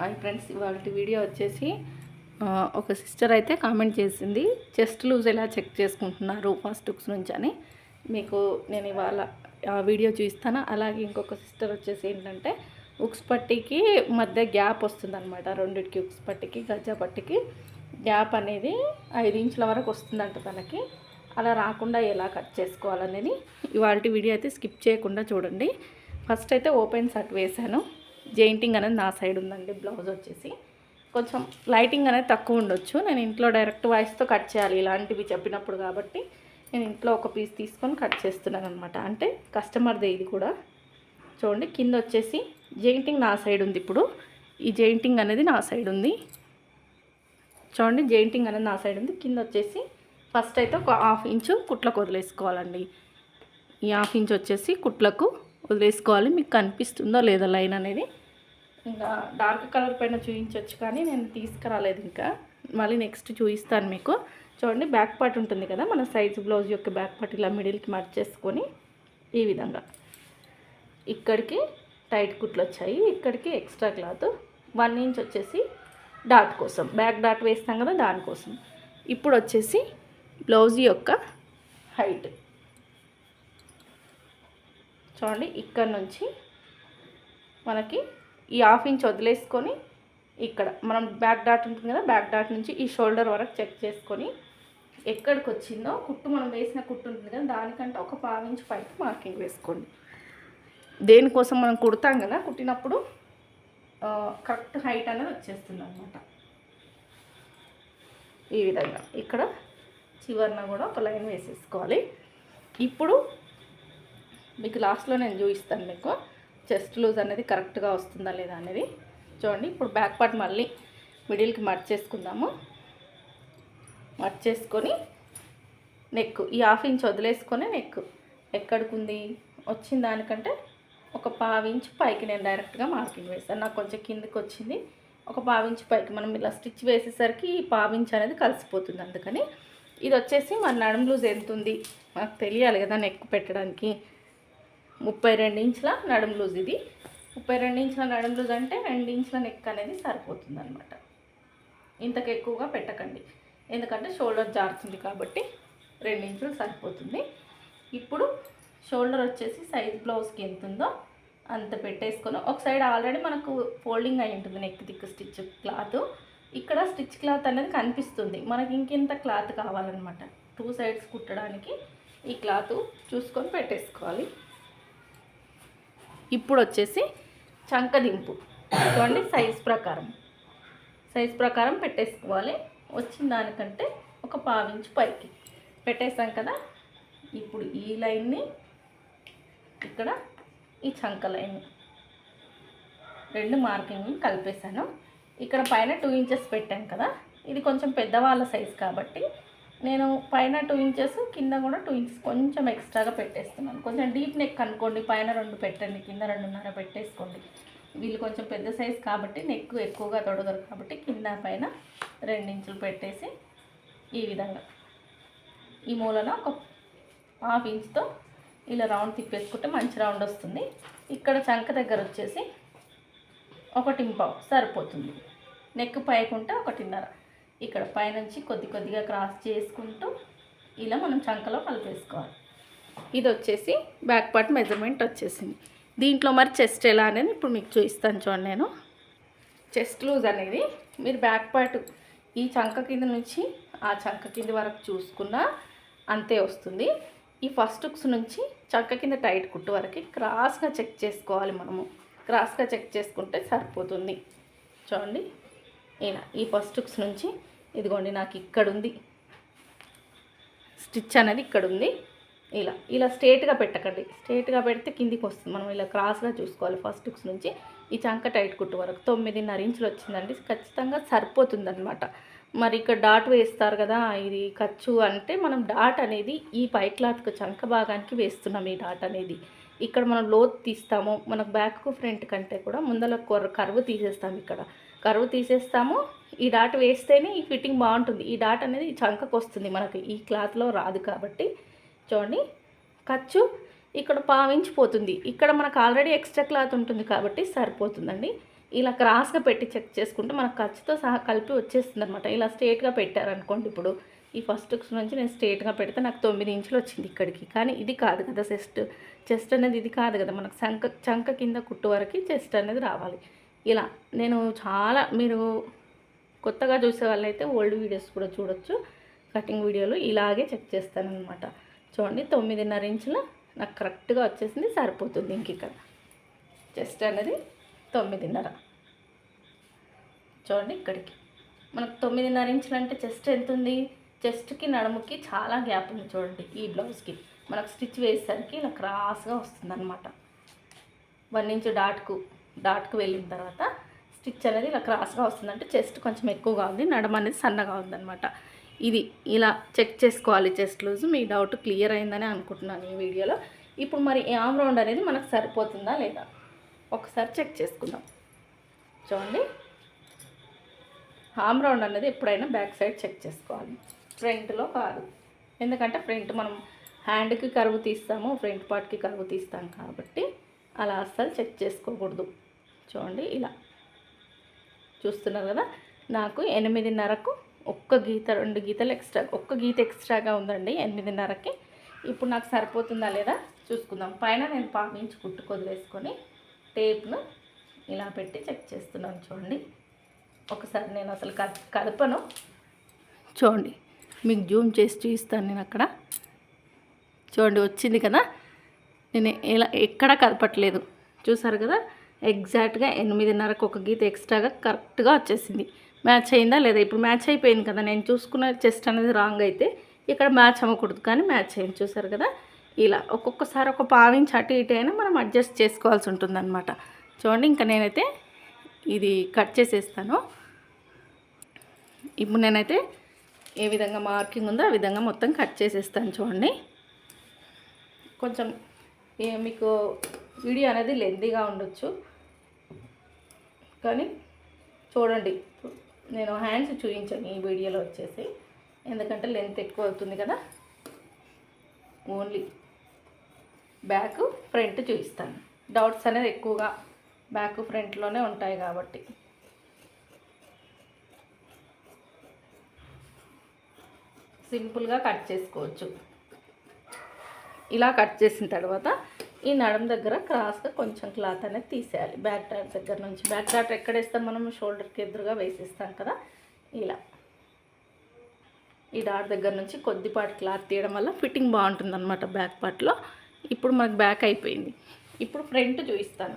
Hi friends ఇవాళ video వచ్చేసి ఒక సిస్టర్ అయితే కామెంట్ చేసింది చెస్ట్ లూజ్ ఎలా చెక్ చేసుకుంటున్నారు ఫస్ట్ టుక్స్ నుంచి అని. మీకు నేను ఇవాళ వీడియో చూపిస్తాను. అలాగే ఇంకొక సిస్టర్ వచ్చేసి ఏంటంటే ఉక్స్ పట్టికి మధ్య గ్యాప్ వస్తుందన్నమాట. రెండిటికి ఉక్స్ పట్టికి గజ్జా పట్టికి గ్యాప్ అనేది ఐదు ఇంచుల వరకు వస్తుందంట తనకి. అలా రాకుండా ఎలా కట్ చేసుకోవాలనేది ఇవాళ వీడియో అయితే స్కిప్ చేయకుండా చూడండి. ఫస్ట్ అయితే ఓపెన్ షర్ట్ వేశాను. జెయింటింగ్ అనేది నా సైడ్ ఉందండి బ్లౌజ్ వచ్చేసి. కొంచెం లైటింగ్ అనేది తక్కువ ఉండొచ్చు. నేను ఇంట్లో డైరెక్ట్ వాయిస్తో కట్ చేయాలి ఇలాంటివి చెప్పినప్పుడు కాబట్టి నేను ఇంట్లో ఒక పీస్ తీసుకొని కట్ చేస్తున్నాను అనమాట అంటే కస్టమర్దే ఇది కూడా. చూడండి కింద వచ్చేసి జెయింటింగ్ నా సైడ్ ఉంది ఇప్పుడు. ఈ జెయింటింగ్ అనేది నా సైడ్ ఉంది. చూడండి జెయింటింగ్ అనేది నా సైడ్ ఉంది. కింద వచ్చేసి ఫస్ట్ అయితే ఒక హాఫ్ ఇంచు కుట్లకు వదిలేసుకోవాలండి. ఈ హాఫ్ ఇంచ్ వచ్చేసి కుట్లకు వదిలేసుకోవాలి. మీకు కనిపిస్తుందో లేదో లైన్ అనేది ఇంకా డార్క్ కలర్ పైన చూపించవచ్చు కానీ నేను తీసుకురాలేదు ఇంకా. మళ్ళీ నెక్స్ట్ చూపిస్తాను మీకు. చూడండి బ్యాక్ పార్ట్ ఉంటుంది కదా మన సైజ్ బ్లౌజ్ యొక్క బ్యాక్ పార్ట్ ఇలా మిడిల్కి మర్చ్ చేసుకొని ఈ విధంగా. ఇక్కడికి టైట్ కుట్లు వచ్చాయి ఇక్కడికి ఎక్స్ట్రా క్లాత్ వన్ ఇంచ్ వచ్చేసి డాట్ కోసం. బ్యాక్ డాట్ వేస్తాం కదా దానికోసం ఇప్పుడు వచ్చేసి బ్లౌజ్ యొక్క హైట్ చూడండి ఇక్కడ నుంచి మనకి ఈ హాఫ్ ఇంచ్ వదిలేసుకొని ఇక్కడ మనం బ్యాక్ డాట్ ఉంటుంది కదా బ్యాక్ డాట్ నుంచి ఈ షోల్డర్ వరకు చెక్ చేసుకొని ఎక్కడికి వచ్చిందో కుట్టు మనం వేసిన కుట్టు ఉంటుంది కదా దానికంటే ఒక పావు ఇంచ్ పైకి మార్కింగ్ వేసుకోండి. దేనికోసం మనం కుడతాం కదా కుట్టినప్పుడు కరెక్ట్ హైట్ అనేది వచ్చేస్తుంది అనమాట ఈ విధంగా ఇక్కడ చివరిన కూడా ఒక లైన్ వేసేసుకోవాలి. ఇప్పుడు మీకు లాస్ట్లో నేను చూపిస్తాను మీకు. చెస్ట్ లూజ్ అనేది కరెక్ట్గా వస్తుందా లేదా అనేది చూడండి. ఇప్పుడు బ్యాక్ పార్ట్ మళ్ళీ మిడిల్కి మట్ చేసుకుందాము. మట్ చేసుకొని నెక్ ఈ హాఫ్ ఇంచ్ వదిలేసుకొని నెక్. ఎక్కడికి వచ్చిన దానికంటే ఒక పావు పైకి నేను డైరెక్ట్గా మార్కింగ్ వేస్తాను నాకు కొంచెం కిందకి వచ్చింది ఒక పావు పైకి మనం ఇలా స్టిచ్ వేసేసరికి ఈ పావించ్ అనేది కలిసిపోతుంది అందుకని. ఇది వచ్చేసి మన నడుము లూజ్ ఎంత ఉంది మనకు తెలియాలి కదా నెక్ పెట్టడానికి. ముప్పై రెండు ఇంచుల నడుము లూజ్ ఇది. ముప్పై రెండు ఇంచుల నడుము లూజ్ అంటే రెండు ఇంచుల నెక్ అనేది సరిపోతుంది అనమాట ఇంతకు ఎక్కువగా పెట్టకండి. ఎందుకంటే షోల్డర్ జారుతుంది కాబట్టి రెండు ఇంచులు సరిపోతుంది. ఇప్పుడు షోల్డర్ వచ్చేసి సైజ్ బ్లౌజ్కి ఎంత ఉందో అంత పెట్టేసుకొని ఒక సైడ్ ఆల్రెడీ మనకు ఫోల్డింగ్ అయి ఉంటుంది నెక్ దిక్కు స్టిచ్ క్లాత్ ఇక్కడ స్టిచ్ క్లాత్ అనేది కనిపిస్తుంది. మనకి ఇంకెంత క్లాత్ కావాలన్నమాట. టూ సైడ్స్ కుట్టడానికి ఈ క్లాత్ చూసుకొని పెట్టేసుకోవాలి. ఇప్పుడు వచ్చేసి చంకదింపు. చూడండి సైజ్ ప్రకారం. సైజ్ ప్రకారం పెట్టేసుకోవాలి. వచ్చిన దానికంటే ఒక పావించు పైకి. పెట్టేసాం కదా? ఇప్పుడు ఈ లైన్ని ఇక్కడ ఈ చంక లైన్. రెండు మార్కింగ్ కలిపేశాను. ఇక్కడ పైన టూ ఇంచెస్ పెట్టాం కదా? ఇది కొంచెం పెద్దవాళ్ళ సైజ్ కాబట్టి నేను పైన టూ ఇంచెస్ కింద కూడా టూ ఇంచెస్ కొంచెం ఎక్స్ట్రాగా పెట్టేస్తున్నాను. కొంచెం డీప్ నెక్ అనుకోండి పైన రెండు పెట్టండి కింద రెండున్నర పెట్టేసుకోండి. వీళ్ళు కొంచెం పెద్ద సైజ్ కాబట్టి నెక్ ఎక్కువగా తొడగరు కాబట్టి కింద పైన రెండు ఇంచులు పెట్టేసి ఈ విధంగా. ఈ మూలన ఒక హాఫ్ ఇంచ్తో ఇలా రౌండ్ తిప్పేసుకుంటే మంచి రౌండ్ వస్తుంది. ఇక్కడ చంక దగ్గర వచ్చేసి ఒకటి పావు సరిపోతుంది. నెక్ పైకుంటే ఒకటిన్నర ఇక్కడ పైనుంచి కొద్ది కొద్దిగా క్రాస్ చేసుకుంటూ ఇలా మనం చంకలో కలిపేసుకోవాలి ఇది వచ్చేసి బ్యాక్ పార్ట్ మెజర్మెంట్ వచ్చేసింది. దీంట్లో మరి చెస్ట్ ఎలా అనేది ఇప్పుడు మీకు చూపిస్తాను చూడండి నేను. చెస్ట్ లూజ్ అనేది మీరు బ్యాక్ పార్ట్ ఈ చంక కింద నుంచి ఆ చంక కింద వరకు చూసుకున్నా అంతే వస్తుంది. ఈ ఫస్ట్ హుక్స్ నుంచి చంక కింద టైట్ కుట్టు వరకు క్రాస్గా చెక్ చేసుకోవాలి మనము. క్రాస్గా చెక్ చేసుకుంటే సరిపోతుంది. చూడండి. ఈయన ఈ ఫస్ట్ హుక్స్ నుంచి ఇదిగోండి నాకు ఇక్కడ ఉంది స్టిచ్ అనేది ఇక్కడ ఉంది ఇలా ఇలా స్ట్రేట్గా పెట్టకండి. స్ట్రేట్గా పెడితే కిందికి వస్తుంది. మనం ఇలా క్రాస్గా చూసుకోవాలి. ఫస్ట్ హుక్స్ నుంచి ఈ చంక టైట్ కుట్టు వరకు. తొమ్మిదిన్నర ఇంచులు వచ్చిందండి. ఖచ్చితంగా సరిపోతుంది అనమాట మరి ఇక్కడ డాట్ వేస్తారు కదా ఇది ఖర్చు అంటే మనం డాట్ అనేది ఈ పై క్లాత్కు చంక భాగానికి వేస్తున్నాం ఈ డాట్ అనేది. ఇక్కడ మనం లోత్ తీస్తాము. మనకు బ్యాక్కు ఫ్రంట్ కంటే కూడా ముందర కర్వ్ కరువు తీసేస్తాము ఇక్కడ. కరువు తీసేస్తాము. ఈ డాట్ వేస్తేనే ఈ ఫిట్టింగ్ బాగుంటుంది. ఈ డాట్ అనేది చంకకు వస్తుంది మనకి. ఈ క్లాత్లో రాదు కాబట్టి. చూడండి. ఖర్చు ఇక్కడ పావించిపోతుంది. ఇక్కడ మనకు ఆల్రెడీ ఎక్స్ట్రా క్లాత్ ఉంటుంది కాబట్టి సరిపోతుందండి. ఇలా క్రాస్గా పెట్టి చెక్ చేసుకుంటే మనకు ఖర్చుతో సహా కలిపి వచ్చేస్తుంది అనమాట ఇలా స్ట్రేట్గా పెట్టారనుకోండి ఇప్పుడు. ఈ ఫస్ట్ నుంచి నేను స్ట్రేట్గా పెడితే నాకు తొమ్మిది ఇంచులు వచ్చింది ఇక్కడికి. కానీ ఇది కాదు కదా చెస్ట్. చెస్ట్ అనేది ఇది కాదు కదా. మనకు చంక చంక కింద కుట్టు వరకు చెస్ట్ అనేది రావాలి. ఇలా నేను చాలా మీరు కొత్తగా చూసే వాళ్ళైతే ఓల్డ్ వీడియోస్ కూడా చూడొచ్చు. కటింగ్ వీడియోలు ఇలాగే చెక్ చేస్తానమాట చూడండి తొమ్మిదిన్నర ఇంచుల నాకు కరెక్ట్గా వచ్చేసింది సరిపోతుంది ఇంక ఇక్కడ. చెస్ట్ అనేది తొమ్మిదిన్నర. చూడండి ఇక్కడికి. మనకు తొమ్మిదిన్నర ఇంచులు అంటే చెస్ట్ ఎంత ఉంది చెస్ట్కి నడుముకి చాలా గ్యాప్ ఉంది చూడండి ఈ బ్లౌజ్కి. మనకు స్టిచ్ వేసేసరికి ఇలా క్రాస్గా వస్తుంది అనమాట వన్ ఇంచు డాట్కు డాట్కు వెళ్ళిన తర్వాత స్టిచ్ అనేది ఇలా క్రాస్గా వస్తుందంటే చెస్ట్ కొంచెం ఎక్కువగా ఉంది నడమ అనేది సన్నగా ఉందన్నమాట. ఇది ఇలా చెక్ చేసుకోవాలి చెస్ట్ లూజ్ మీ డౌట్ క్లియర్ అయిందని అనుకుంటున్నాను ఈ వీడియోలో. ఇప్పుడు మరి ఆమ్ రౌండ్ అనేది మనకు సరిపోతుందా లేదా? ఒకసారి చెక్ చేసుకుందాం. చూడండి. ఆమ్ రౌండ్ అనేది ఎప్పుడైనా బ్యాక్ సైడ్ చెక్ చేసుకోవాలి. ఫ్రంట్లో కాదు. ఎందుకంటే ఫ్రంట్ మనం హ్యాండ్కి కరువు తీస్తాము ఫ్రంట్ పార్ట్కి కరువు తీస్తాం కాబట్టి అలా అస్సలు చెక్ చేసుకోకూడదు. చూడండి ఇలా. చూస్తున్నారు కదా నాకు ఎనిమిదిన్నరకు ఒక్క గీత రెండు గీతలు ఎక్స్ట్రా ఒక్క గీత ఎక్స్ట్రాగా ఉందండి ఎనిమిదిన్నరకి. ఇప్పుడు నాకు సరిపోతుందా లేదా చూసుకుందాం. పైన నేను పావించి కుట్టు వేసుకొని టేప్ను ఇలా పెట్టి చెక్ చేస్తున్నాను చూడండి. ఒకసారి నేను అసలు కలపను చూడండి మీకు జూమ్ చేసి చూపిస్తాను నేను అక్కడ. చూడండి వచ్చింది కదా. నేను ఇలా ఎక్కడా కలపట్లేదు చూసారు కదా? ఎగ్జాక్ట్గా ఎనిమిదిన్నరకు ఒక గీత ఎక్స్ట్రాగా కరెక్ట్గా వచ్చేసింది. మ్యాచ్ అయిందా లేదా? ఇప్పుడు మ్యాచ్ అయిపోయింది కదా. నేను చూసుకున్న చెస్ట్ అనేది రాంగ్ అయితే ఇక్కడ మ్యాచ్ అవ్వకూడదు. కానీ మ్యాచ్ అయింది. చూసారు కదా? ఇలా ఒక్కొక్కసారి ఒక పావించి అటు ఇటు అయినా మనం అడ్జస్ట్ చేసుకోవాల్సి ఉంటుందన్నమాట. చూడండి ఇంకా నేనైతే ఇది కట్ చేసేస్తాను. ఇప్పుడు నేనైతే ఏ విధంగా మార్కింగ్ ఉందో ఆ విధంగా మొత్తం కట్ చేసేస్తాను చూడండి. కొంచెం మీకు వీడియో అనేది లెందీగా ఉండొచ్చు. కానీ చూడండి నేను హ్యాండ్స్ చూపించాను ఈ వీడియోలో వచ్చేసి. ఎందుకంటే లెంత్ ఎక్కువ అవుతుంది కదా. ఓన్లీ బ్యాక్ ఫ్రంట్ చూపిస్తాను డౌట్స్ అనేది ఎక్కువగా బ్యాక్ ఫ్రంట్లోనే ఉంటాయి కాబట్టి. సింపుల్గా కట్ చేసుకోవచ్చు. ఇలా కట్ చేసిన తర్వాత ఈ నడుం దగ్గర క్రాస్గా కొంచెం క్లాత్ అనేది తీసేయాలి. బ్యాక్ డాట్ దగ్గర నుంచి. బ్యాక్ డాట్ ఎక్కడేస్తాం మనం? షోల్డర్కి ఎదురుగా వేసేస్తాం కదా? ఇలా. ఈ డాట్ దగ్గర నుంచి కొద్దిపాటి క్లాత్ తీయడం వల్ల ఫిట్టింగ్ బాగుంటుంది అనమాట బ్యాక్ పార్ట్లో. ఇప్పుడు మనకు బ్యాక్ అయిపోయింది. ఇప్పుడు ఫ్రంట్ చూపిస్తాను.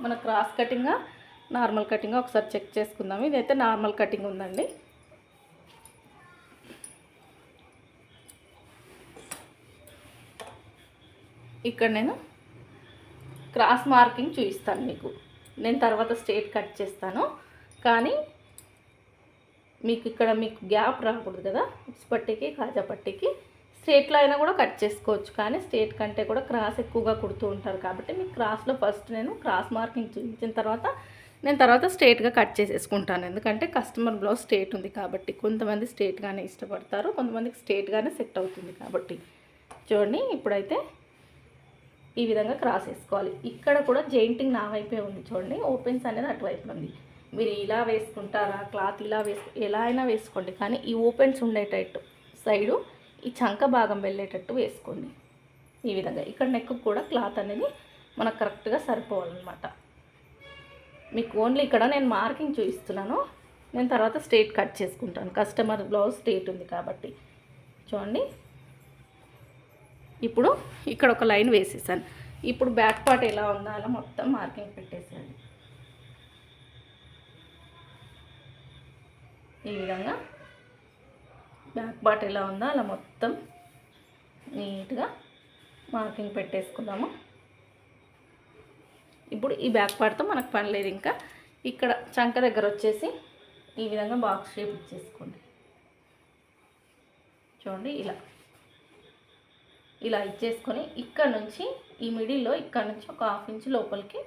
మన క్రాస్ కటింగా నార్మల్ కటింగా ఒకసారి చెక్ చేసుకుందాం ఇదైతే నార్మల్ కటింగ్ ఉందండి. ఇక్కడ నేను క్రాస్ మార్కింగ్ చూపిస్తాను మీకు. నేను తర్వాత స్ట్రేట్ కట్ చేస్తాను. కానీ మీకు ఇక్కడ మీకు గ్యాప్ రాకూడదు కదా. ఉప్స్ పట్టికి కాజా పట్టికి. స్ట్రేట్లో అయినా కూడా కట్ చేసుకోవచ్చు. కానీ స్ట్రేట్ కంటే కూడా క్రాస్ ఎక్కువగా కుడుతూ ఉంటారు కాబట్టి మీకు క్రాస్లో ఫస్ట్ నేను క్రాస్ మార్కింగ్ చూపించిన తర్వాత నేను తర్వాత స్ట్రేట్గా కట్ చేసేసుకుంటాను. ఎందుకంటే కస్టమర్ బ్లౌజ్ స్ట్రేట్ ఉంది కాబట్టి కొంతమంది స్ట్రేట్గానే ఇష్టపడతారు. కొంతమందికి స్ట్రేట్గానే సెట్ అవుతుంది కాబట్టి. చూడండి ఇప్పుడైతే ఈ విధంగా క్రాస్ వేసుకోవాలి ఇక్కడ కూడా జెయింటింగ్ నా వైపే ఉంది చూడండి. ఓపెన్స్ అనేది అటువైపు ఉంది. మీరు ఇలా వేసుకుంటారా? క్లాత్ ఇలా వేసు ఎలా అయినా వేసుకోండి. కానీ ఈ ఓపెన్స్ ఉండేటట్టు సైడు ఈ చంక భాగం వెళ్ళేటట్టు వేసుకోండి. ఈ విధంగా. ఇక్కడ నెక్ కూడా క్లాత్ అనేది మనకు కరెక్ట్గా సరిపోవాలన్నమాట. మీకు ఓన్లీ ఇక్కడ నేను మార్కింగ్ చూపిస్తున్నాను. నేను తర్వాత స్ట్రేట్ కట్ చేసుకుంటాను. కస్టమర్ బ్లౌజ్ స్ట్రేట్ ఉంది కాబట్టి. చూడండి. ఇప్పుడు ఇక్కడ ఒక లైన్ వేసేసాను. ఇప్పుడు బ్యాక్ పార్ట్ ఎలా ఉందో అలా మొత్తం మార్కింగ్ పెట్టేసాను ఈ విధంగా బ్యాక్ పార్ట్ ఎలా ఉందో అలా మొత్తం నీట్గా మార్కింగ్ పెట్టేసుకుందాము. ఇప్పుడు ఈ బ్యాక్ పార్ట్తో మనకు పని లేదు ఇంకా. ఇక్కడ చంక దగ్గర వచ్చేసి ఈ విధంగా బాక్స్ షేప్ ఇచ్చేసుకోండి. చూడండి ఇలా. ఇలా ఇచ్చేసుకొని ఇక్కడ నుంచి ఈ మిడిల్లో ఇక్కడ నుంచి ఒక హాఫ్ ఇంచ్ లోపలికి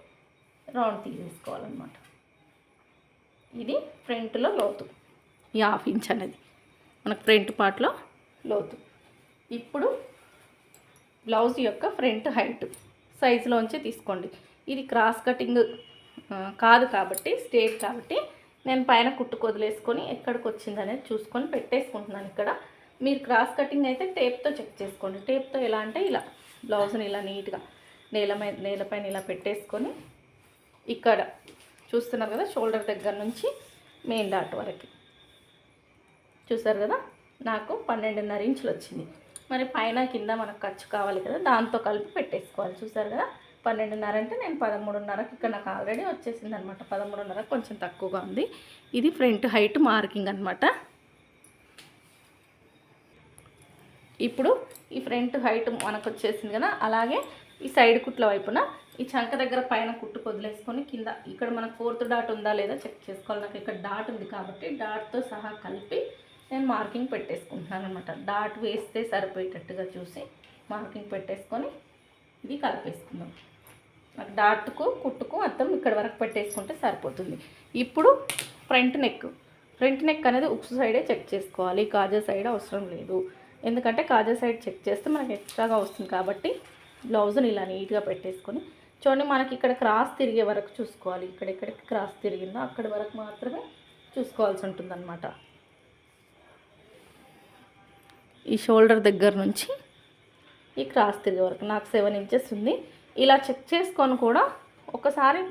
రౌండ్ తీసేసుకోవాలన్నమాట. ఇది ఫ్రంట్లో లోతు. ఈ హాఫ్ ఇంచ్ అనేది మనకు ఫ్రంట్ పార్ట్లో లోతు. ఇప్పుడు బ్లౌజ్ యొక్క ఫ్రంట్ హైట్ సైజులోంచి తీసుకోండి. ఇది క్రాస్ కటింగ్ కాదు కాబట్టి స్ట్రేట్ కాబట్టి నేను పైన కుట్టుకు వదిలేసుకొని ఎక్కడికి వచ్చింది అనేది చూసుకొని పెట్టేసుకుంటున్నాను ఇక్కడ. మీరు క్రాస్ కటింగ్ అయితే టేప్తో చెక్ చేసుకోండి. టేప్తో ఎలా అంటే ఇలా బ్లౌజ్ని ఇలా నీట్గా నేల మీద నేలపైన ఇలా పెట్టేసుకొని ఇక్కడ చూస్తున్నారు కదా షోల్డర్ దగ్గర నుంచి మెయిన్ డాట్ వరకు. చూసారు కదా? నాకు పన్నెండున్నర ఇంచులు వచ్చింది. మరి పైన కింద మనకు ఖర్చు కావాలి కదా దాంతో కలిపి పెట్టేసుకోవాలి. చూసారు కదా? పన్నెండున్నర అంటే నేను పదమూడున్నరకు ఇక్కడ నాకు ఆల్రెడీ వచ్చేసింది అనమాట పదమూడున్నర కొంచెం తక్కువగా ఉంది. ఇది ఫ్రంట్ హైట్ మార్కింగ్ అనమాట ఇప్పుడు ఈ ఫ్రంట్ హైట్ మనకు వచ్చేసింది కదా అలాగే ఈ సైడ్ కుట్ల వైపున ఈ చంక దగ్గర పైన కుట్టు వదిలేసుకొని కింద ఇక్కడ మనకు ఫోర్త్ డాట్ ఉందా లేదా చెక్ చేసుకోవాలి. నాకు ఇక్కడ డాట్ ఉంది కాబట్టి డాట్తో సహా కలిపి నేను మార్కింగ్ పెట్టేసుకుంటున్నాను అనమాట డాట్ వేస్తే సరిపోయేటట్టుగా చూసి మార్కింగ్ పెట్టేసుకొని ఇది కలిపేసుకుందాం. నాకు డాట్కు కుట్టుకు మొత్తం ఇక్కడ వరకు పెట్టేసుకుంటే సరిపోతుంది. ఇప్పుడు ఫ్రంట్ నెక్. ఫ్రంట్ నెక్ అనేది ఉక్స్ సైడే చెక్ చేసుకోవాలి. కాజా సైడ్ అవసరం లేదు. ఎందుకంటే కాజా సైడ్ చెక్ చేస్తే మనకి ఎక్స్ట్రాగా వస్తుంది కాబట్టి బ్లౌజ్ని ఇలా నీట్గా పెట్టేసుకొని చూడండి మనకి ఇక్కడ క్రాస్ తిరిగే వరకు చూసుకోవాలి. ఇక్కడ ఎక్కడికి క్రాస్ తిరిగిందో అక్కడి వరకు మాత్రమే చూసుకోవాల్సి ఉంటుందన్నమాట. ఈ షోల్డర్ దగ్గర నుంచి ఈ క్రాస్ తిరిగే వరకు నాకు సెవెన్ ఇంచెస్ ఉంది. ఇలా చెక్ చేసుకొని కూడా ఒకసారి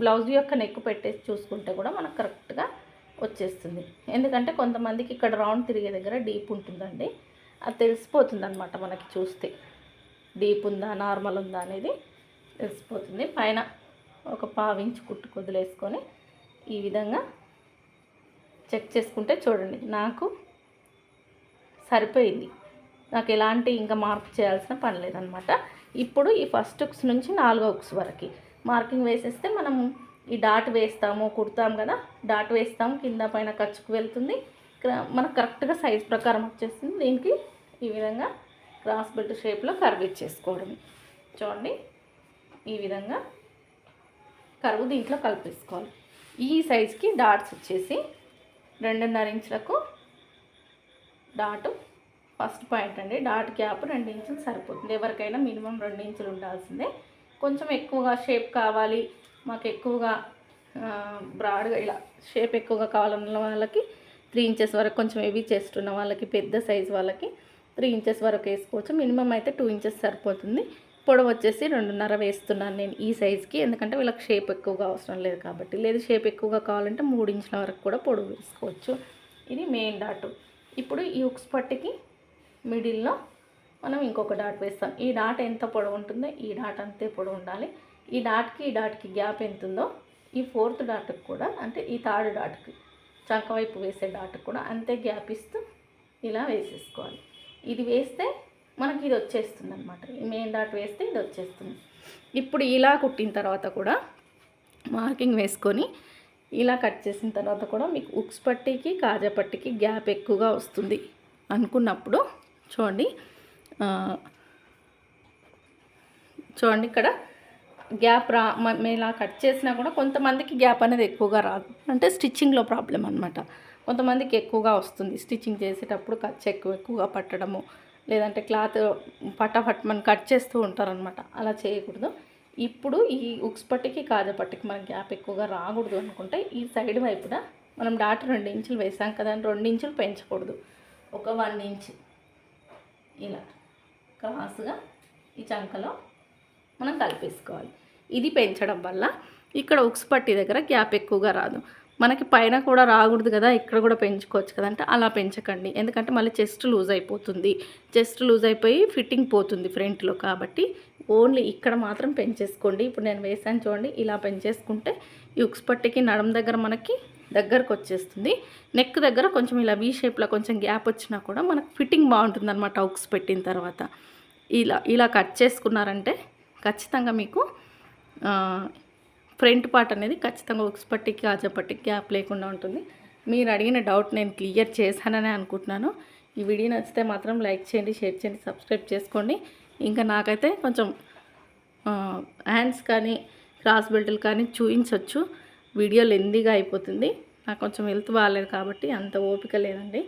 బ్లౌజ్ యొక్క నెక్ పెట్టేసి చూసుకుంటే కూడా మనకు కరెక్ట్గా వచ్చేస్తుంది. ఎందుకంటే కొంతమందికి ఇక్కడ రౌండ్ తిరిగే దగ్గర డీప్ ఉంటుందండి. అది తెలిసిపోతుంది అనమాట మనకి చూస్తే. డీప్ ఉందా నార్మల్ ఉందా అనేది తెలిసిపోతుంది. పైన ఒక పావించి కుట్టు కుదిలేసుకొని ఈ విధంగా చెక్ చేసుకుంటే చూడండి నాకు సరిపోయింది. నాకు ఎలాంటి ఇంకా మార్క్ చేయాల్సిన పని లేదనమాట ఇప్పుడు ఈ ఫస్ట్ ఉక్స్ నుంచి నాలుగో ఉక్స్ వరకు. మార్కింగ్ వేసేస్తే మనం ఈ డాట్ వేస్తాము కుడతాం కదా డాట్ వేస్తాము కింద పైన ఖర్చుకు వెళ్తుంది. మనకు కరెక్ట్గా సైజ్ ప్రకారం వచ్చేస్తుంది. దీనికి ఈ విధంగా క్రాస్ బెల్ట్ షేప్లో కర్వ్ ఇచ్చేసుకోవడం. చూడండి ఈ విధంగా కరువు దీంట్లో కలిపేసుకోవాలి. ఈ సైజ్కి డాట్స్ వచ్చేసి రెండున్నర ఇంచులకు డాట్ ఫస్ట్ పాయింట్ అండి. డాట్ గ్యాప్ రెండు ఇంచులు సరిపోతుంది. ఎవరికైనా మినిమం రెండు ఇంచులు ఉండాల్సిందే. కొంచెం ఎక్కువగా షేప్ కావాలి మాకు ఎక్కువగా బ్రాడ్గా ఇలా షేప్ ఎక్కువగా కావాలన్న వాళ్ళకి త్రీ ఇంచెస్ వరకు కొంచెం హెవీ చేస్తున్న వాళ్ళకి పెద్ద సైజ్ వాళ్ళకి త్రీ ఇంచెస్ వరకు వేసుకోవచ్చు. మినిమం అయితే టూ ఇంచెస్ సరిపోతుంది. పొడవు వచ్చేసి రెండున్నర వేస్తున్నాను నేను ఈ సైజ్కి ఎందుకంటే వీళ్ళకి షేప్ ఎక్కువగా అవసరం లేదు కాబట్టి. లేదు షేప్ ఎక్కువగా కావాలంటే మూడు ఇంచుల వరకు కూడా పొడవు వేసుకోవచ్చు. ఇది మెయిన్ డాట్ ఇప్పుడు ఈ ఉక్స్ పట్టికి మిడిల్లో మనం ఇంకొక డాట్ వేస్తాం. ఈ డాట్ ఎంత పొడవు ఉంటుందో ఈ డాట్ అంతే పొడవు ఉండాలి. ఈ డాట్కి ఈ డాట్కి గ్యాప్ ఎంత ఉందో ఈ ఫోర్త్ డాట్కి కూడా అంటే ఈ థర్డ్ డాట్కి చంక వైపు వేసే డాట్కి కూడా అంతే గ్యాప్ ఇస్తూ ఇలా వేసేసుకోవాలి. ఇది వేస్తే మనకి ఇది వచ్చేస్తుంది అనమాట ఈ మెయిన్ డాట్ వేస్తే ఇది వచ్చేస్తుంది. ఇప్పుడు ఇలా కుట్టిన తర్వాత కూడా మార్కింగ్ వేసుకొని ఇలా కట్ చేసిన తర్వాత కూడా మీకు ఉక్స్ పట్టీకి కాజా పట్టీకి గ్యాప్ ఎక్కువగా వస్తుంది అనుకున్నప్పుడు చూడండి చూడండి ఇక్కడ గ్యాప్ రా ఇలా కట్ చేసినా కూడా కొంతమందికి గ్యాప్ అనేది ఎక్కువగా రాదు. అంటే స్టిచ్చింగ్లో ప్రాబ్లం అనమాట కొంతమందికి ఎక్కువగా వస్తుంది స్టిచ్చింగ్ చేసేటప్పుడు ఖర్చు ఎక్కువ ఎక్కువగా పట్టడము లేదంటే క్లాత్ పటాపట్ మనం కట్ చేస్తూ ఉంటారనమాట అలా చేయకూడదు. ఇప్పుడు ఈ ఉక్స్ పట్టికి కాజా పట్టికి మనం గ్యాప్ ఎక్కువగా రాకూడదు అనుకుంటే ఈ సైడ్ వైపున మనం డాట్ రెండు ఇంచులు వేసాం కదా అని రెండు ఇంచులు పెంచకూడదు. ఒక వన్ ఇంచ్. ఇలా. క్రాస్గా ఈ చంకలో మనం కలిపేసుకోవాలి. ఇది పెంచడం వల్ల ఇక్కడ ఉక్స్ పట్టి దగ్గర గ్యాప్ ఎక్కువగా రాదు. మనకి పైన కూడా రాకూడదు కదా ఇక్కడ కూడా పెంచుకోవచ్చు కదా అంటే అలా పెంచకండి. ఎందుకంటే మళ్ళీ చెస్ట్ లూజ్ అయిపోతుంది. చెస్ట్ లూజ్ అయిపోయి ఫిట్టింగ్ పోతుంది ఫ్రంట్లో కాబట్టి ఓన్లీ ఇక్కడ మాత్రం పెంచేసుకోండి. ఇప్పుడు నేను వేసాను చూడండి ఇలా పెంచేసుకుంటే ఈ ఉక్స్ పట్టికి నడం దగ్గర మనకి దగ్గరకు వచ్చేస్తుంది. నెక్ దగ్గర కొంచెం ఇలా వీ షేప్లో కొంచెం గ్యాప్ వచ్చినా కూడా మనకు ఫిట్టింగ్ బాగుంటుంది అనమాట ఉక్స్ పెట్టిన తర్వాత. ఇలా ఇలా కట్ చేసుకున్నారంటే ఖచ్చితంగా మీకు ఫ్రంట్ పార్ట్ అనేది ఖచ్చితంగా ఉక్స్ పట్టికి కాజా పట్టికి గ్యాప్ లేకుండా ఉంటుంది. మీరు అడిగిన డౌట్ నేను క్లియర్ చేశానని అనుకుంటున్నాను. ఈ వీడియో నచ్చితే మాత్రం లైక్ చేయండి షేర్ చేయండి సబ్స్క్రైబ్ చేసుకోండి. ఇంకా నాకైతే కొంచెం హ్యాండ్స్ కానీ క్రాస్ బెల్ట్లు కానీ చూపించవచ్చు వీడియో లెందీగా అయిపోతుంది. నాకు కొంచెం హెల్త్ బాగాలేదు కాబట్టి అంత ఓపిక లేదండి.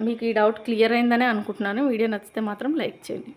మీకు ఈ డౌట్ క్లియర్ అయిందనే అనుకుంటున్నాను. వీడియో నచ్చితే మాత్రం లైక్ చేయండి.